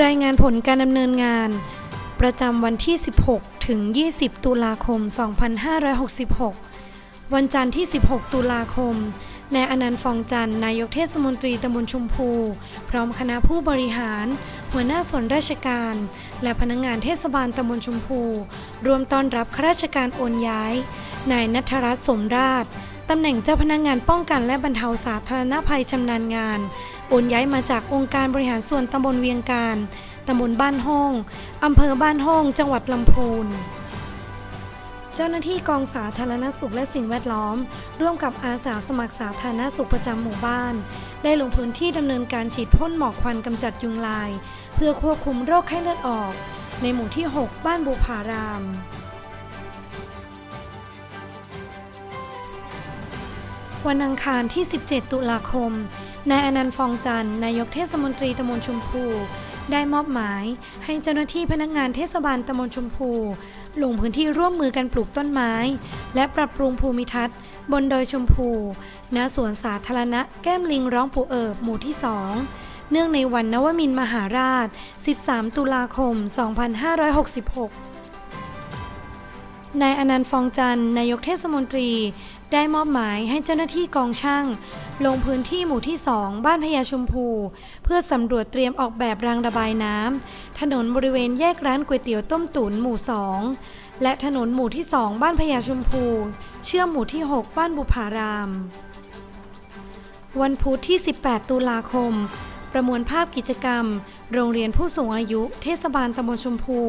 รายงานผลการดำเนินงาน ประจำวันที่ 16 ถึง 20 ตุลาคม 2566 วันจันทร์ที่ 16 ตุลาคมนายอนันต์ฟองจันทร์นายกเทศมนตรีตำบลชุมพู พร้อมคณะผู้บริหาร หัวหน้าส่วนราชการ และพนักงานเทศบาลตำบลชุมพู รวมต้อนรับข้าราชการโอนย้าย นายนัทรัตน์สมราช ตำแหน่งเจ้าพนักงานป้องกันและบรรเทาสาธารณภัยชำนาญงาน โอนย้ายมาจากองค์การบริหารส่วนตำบลเวียงการตำบลบ้านห้องอำเภอบ้านห้อง จังหวัดลำพูน เจ้าหน้าที่กองสาธารณสุขและสิ่งแวดล้อม ร่วมกับอาสาสมัครสาธารณสุขประจำหมู่บ้าน ได้ลงพื้นที่ดำเนินการฉีดพ่นหมอกควันกำจัดยุงลาย เพื่อควบคุมโรคไข้เลือดออก ในหมู่ที่ 6 บ้านบุพาราม วันอังคารที่ 17 ตุลาคม นายอนันต์ฟองจันทร์นายกเทศมนตรีตำบลชุมพู ได้มอบหมายให้เจ้าหน้าที่พนักงานเทศบาลตำบลชุมพู ลงพื้นที่ร่วมมือกันปลูกต้นไม้ และปรับปรุงภูมิทัศน์ บนดอยชมพูณสวนสาธารณะแก้มลิงร้องปู่เอิบหมู่ที่2เนื่องในวันนวมินมหาราช 13 ตุลาคม 2566 นายอนันต์ฟองจันทร์นายกเทศมนตรี ได้มอบหมายให้เจ้าหน้าที่กองช่าง ลงพื้นที่หมู่ที่ 2 บ้านพญาชมพู เพื่อสำรวจเตรียมออกแบบรางระบายน้ำถนนบริเวณแยกร้านก๋วยเตี๋ยวต้มตุ๋นหมู่ 2 และถนนหมู่ที่ 2 บ้านพญาชมพู เชื่อมหมู่ที่ 6 บ้านบุพาราม วันพุธที่ 18 ตุลาคม ประมวลภาพกิจกรรม โรงเรียนผู้สูงอายุ เทศบาลตำบลชมพู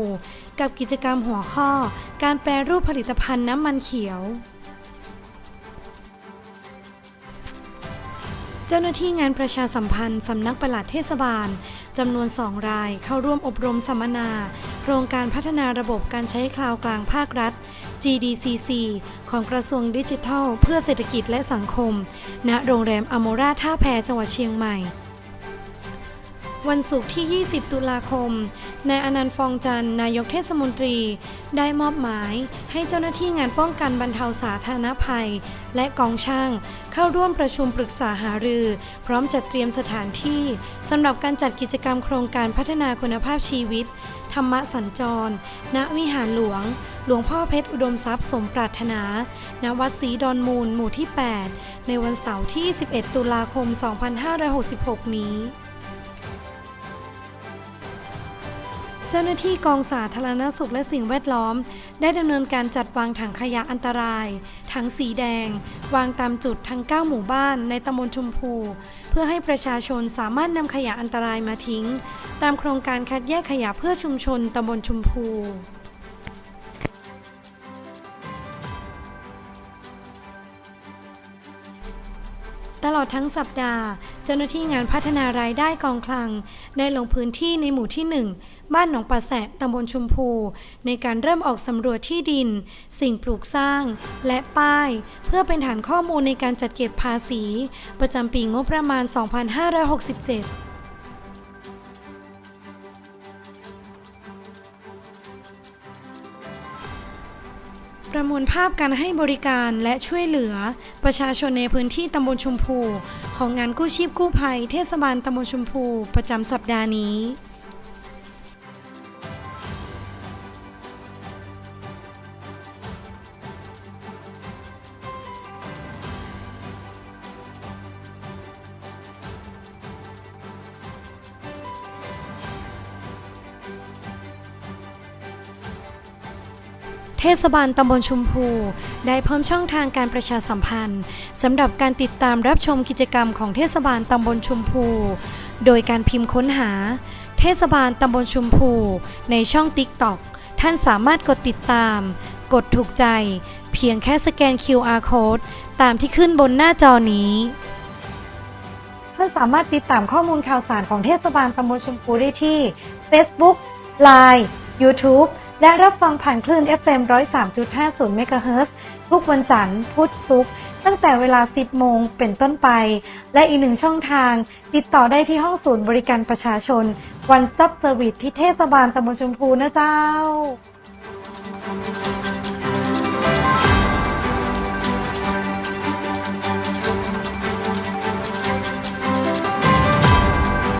กับกิจกรรมหัวข้อ การแปรรูปผลิตภัณฑ์น้ำมันเขียว เจ้าหน้าที่งานประชาสัมพันธ์สำนักปลัดเทศบาลจำนวน 2 รายเข้าร่วมอบรมสัมมนา โครงการพัฒนาระบบการใช้คลาวกลางภาครัฐ GDCC ของกระทรวงดิจิทัล เพื่อเศรษฐกิจและสังคม ณ โรงแรมอโมราท่าแพจังหวัดเชียงใหม่ วันศุกร์ที่ 20 ตุลาคม นายอนันต์ฟองจันทร์นายกเทศมนตรี ได้มอบหมายให้เจ้าหน้าที่งานป้องกันบรรเทาสาธารณภัย และกองช่าง เข้าร่วมประชุมปรึกษาหารือ พร้อมจัดเตรียมสถานที่สำหรับการจัดกิจกรรมโครงการพัฒนาคุณภาพชีวิต ธรรมสัญจร ณ วิหารหลวง หลวงพ่อเพชรอุดมทรัพย์สมปรารถนา ณ วัดศรีดอนมูล หมู่ที่ 8 ในวันเสาร์ที่ 11 ตุลาคม 2566 นี้ เจ้าหน้าที่กองสาธารณสุขและสิ่งแวดล้อม ได้ดำเนินการจัดวางถังขยะอันตราย ถังสีแดง วางตามจุดทั้ง 9 หมู่บ้านในตำบลชุมพู เพื่อให้ประชาชนสามารถนำขยะอันตรายมาทิ้ง ตามโครงการคัดแยกขยะเพื่อชุมชนตำบลชุมพู ตลอดทั้งสัปดาห์ เจ้าหน้าที่งานพัฒนารายได้กองคลัง ได้ลงพื้นที่ในหมู่ที่ 1 บ้านหนองปลาแสะตำบลชุมพู ในการเริ่มออกสำรวจที่ดิน สิ่งปลูกสร้าง และป้าย เพื่อเป็นฐานข้อมูลในการจัดเก็บภาษี ประจำปีงบประมาณ 2567 ประมวลภาพการให้บริการและช่วยเหลือ ประชาชนในพื้นที่ตำบลชมพู ของงานกู้ชีพกู้ภัยเทศบาลตำบลชมพู ประจำสัปดาห์นี้ เทศบาลตำบลชุมพู ได้เพิ่มช่องทางการประชาสัมพันธ์สำหรับการติดตามรับชมกิจกรรมของเทศบาลตำบลชุมพู โดยการพิมพ์ค้นหา เทศบาลตำบลชุมพู ในช่อง TikTok ท่านสามารถกดติดตาม กดถูกใจ เพียงแค่สแกน QR Code ตามที่ขึ้นบนหน้าจอนี้ ท่านสามารถติดตามข้อมูลข่าวสารของเทศบาลตำบลชมพูได้ที่ Facebook Line YouTube และรับฟังผ่านคลื่น FM 103.50 MHz ทุกวันจันทร์ พุธศุกร์ตั้งแต่เวลา 10 โมงเป็นต้นไป และอีกหนึ่งช่องทาง ติดต่อได้ที่ห้องศูนย์บริการประชาชน วันซับเซอร์วิสที่เทศบาลตำบลชมพูนะเจ้า